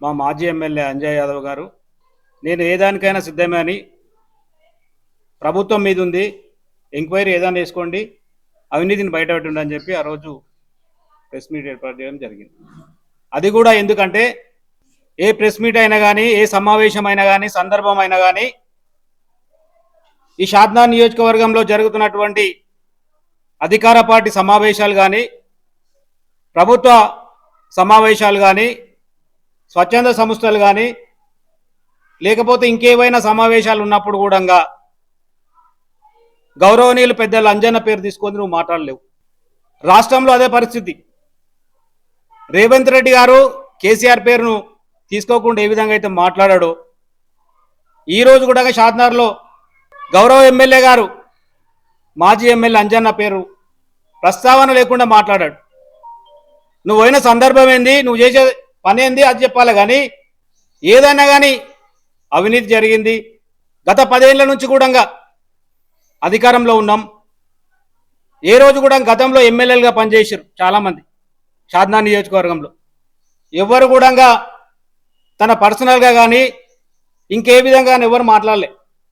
మా మాజీ ఎమ్మెల్యే అంజయ్ యాదవ్ గారు. నేను ఏ దానికైనా సిద్ధమే అని ప్రభుత్వం మీద ఉంది. ఎంక్వైరీ ఏదైనా వేసుకోండి. అవినీతిని బయటపెట్టండి అని చెప్పి ఆ రోజు ప్రెస్ మీట్ ఏర్పాటు చేయడం జరిగింది. అది కూడా ఎందుకంటే ఏ ప్రెస్ మీట్ అయినా కానీ ఏ సమావేశం అయినా కానీ సందర్భం అయినా కానీ ఈ షాద్నా నియోజకవర్గంలో జరుగుతున్నటువంటి అధికార పార్టీ సమావేశాలు కానీ ప్రభుత్వ సమావేశాలు కానీ స్వచ్ఛంద సంస్థలు కానీ లేకపోతే ఇంకేవైనా సమావేశాలు ఉన్నప్పుడు కూడా గౌరవనీయులు పెద్దలు అంజన్న పేరు తీసుకొని నువ్వు మాట్లాడలేవు. రాష్ట్రంలో అదే పరిస్థితి. రేవంత్ రెడ్డి గారు కేసీఆర్ పేరును తీసుకోకుండా ఏ విధంగా అయితే మాట్లాడాడో ఈ రోజు కూడా షాద్నార్లో గౌరవ ఎమ్మెల్యే గారు మాజీ ఎమ్మెల్యే అంజన్న పేరు ప్రస్తావన లేకుండా మాట్లాడాడు. నువ్వు పోయిన సందర్భం ఏంది? నువ్వు చేసే పని ఏంది అది చెప్పాలి కానీ ఏదైనా కానీ అవినీతి జరిగింది. గత పదేళ్ళ నుంచి కూడా అధికారంలో ఉన్నాం. ఏ రోజు కూడా గతంలో ఎమ్మెల్యేలుగా పనిచేసారు చాలామంది సాధనా నియోజకవర్గంలో. ఎవరు కూడా తన పర్సనల్గా కానీ ఇంకే విధంగా ఎవరు మాట్లాడలే.